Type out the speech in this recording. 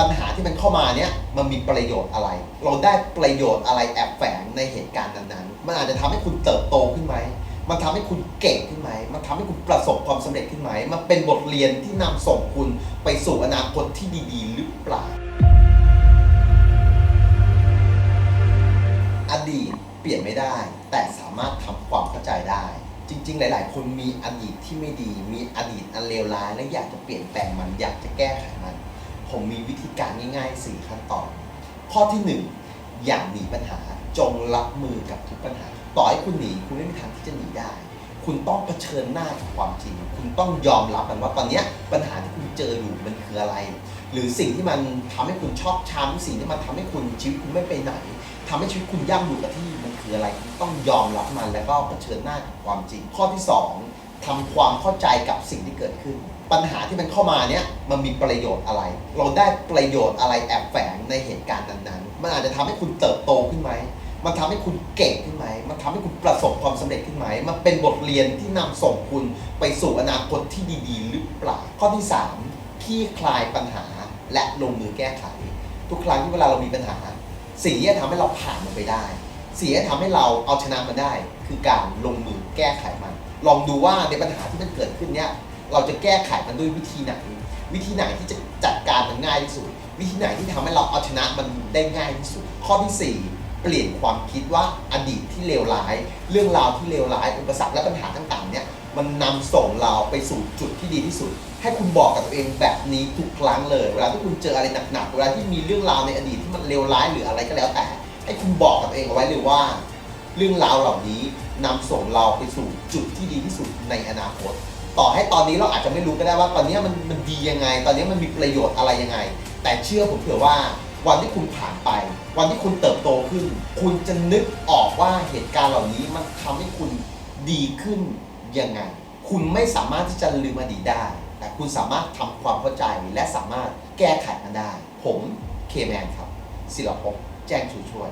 ปัญหาที่มันเข้ามาเนี่ยมันมีประโยชน์อะไร เราได้ประโยชน์อะไรแอบแฝงในเหตุการณ์นั้นๆ มันอาจจะทำให้คุณเติบโตขึ้นไหมมันทำให้คุณเก่งขึ้นไหม มันทำให้คุณประสบความสำเร็จขึ้นไหม มันเป็นบทเรียนที่นำส่งคุณไปสู่อนาคตที่ดีๆ หรือเปล่า อดีตเปลี่ยนไม่ได้ แต่สามารถทำความเข้าใจได้ จริง ๆ หลาย ๆ คนมีอดีตที่ไม่ดี มีอดีตอันเลวร้าย และอยากจะเปลี่ยนแปลงมัน อยากจะแก้ไขมัน ผมมีวิธีการง่ายๆ 4 ขั้นตอน ข้อที่ 1 อย่าหนีปัญหาจงรับมือกับทุกปัญหา ต่อให้คุณหนีคุณไม่มีทางที่จะหนีได้ คุณต้องเผชิญหน้ากับความจริง คุณต้องยอมรับมันว่าตอนนี้ปัญหาที่คุณเจออยู่มันคืออะไร หรือสิ่งที่มันทำให้คุณชอบช้ำสิ่งที่มันทำให้คุณชีวิตคุณไม่ไปไหนทำให้ชีวิตคุณย่ำอยู่กับที่มันคืออะไร ต้องยอมรับมันแล้วก็เผชิญหน้ากับความจริง ข้อที่สอง ทำความเข้าใจกับสิ่งที่เกิดขึ้น ปัญหาที่มันเข้ามาเนี่ยมันมีประโยชน์อะไร เราได้ประโยชน์อะไรแอบแฝงในเหตุการณ์นั้นๆ มันอาจจะทำให้คุณเติบโตขึ้นไหมมันทำให้คุณเก่งขึ้นไหม มันทำให้คุณประสบความสำเร็จขึ้นไหม มันเป็นบทเรียนที่นำส่งคุณไปสู่อนาคตที่ดีๆ หรือเปล่า ข้อที่3คลี่คลายปัญหาและลงมือแก้ไข ทุกครั้งที่เวลาเรามีปัญหา สิ่งที่จะทำให้เราผ่านมันไปได้ สิ่งที่ทำให้เราเอาชนะมันได้ คือการลงมือแก้ไขมัน ลองดูว่าในปัญหาที่มันเกิดขึ้นเนี่ยเราจะแก้ไขมันด้วยวิธีไหน วิธีไหนที่จะจัดการมันง่ายที่สุด วิธีไหนที่ทำให้เราเอาชนะมันได้ง่ายที่สุด ข้อที่ 4 เปลี่ยนความคิดว่าอดีตที่เลวร้าย เรื่องราวที่เลวร้ายอุปสรรคและปัญหาต่างๆเนี่ยมันนำส่งเราไปสู่จุดที่ดีที่สุด ให้คุณบอกกับตัวเองแบบนี้ทุกครั้งเลย เวลาที่คุณเจออะไรหนักๆเวลาที่มีเรื่องราวในอดีตที่มันเลวร้ายหรืออะไรก็แล้วแต่ ให้คุณบอกกับตัวเองเอาไว้เลยว่า เรื่องราวเหล่านี้นำส่งเราไปสู่จุดที่ดีที่สุดในอนาคต ต่อให้ตอนนี้เราอาจจะไม่รู้ก็ได้ว่าตอนนี้มันมันดียังไง ตอนนี้มันมีประโยชน์อะไรยังไง แต่เชื่อผมเถอะว่าวันที่คุณผ่านไป วันที่คุณเติบโตขึ้น คุณจะนึกออกว่าเหตุการณ์เหล่านี้มันทำให้คุณดีขึ้นยังไง คุณไม่สามารถที่จะลืมอดีตได้ แต่คุณสามารถทำความเข้าใจและสามารถแก้ไขมันได้ ผมเคแมนครับ ศิลปภพแจ้งชูช่วย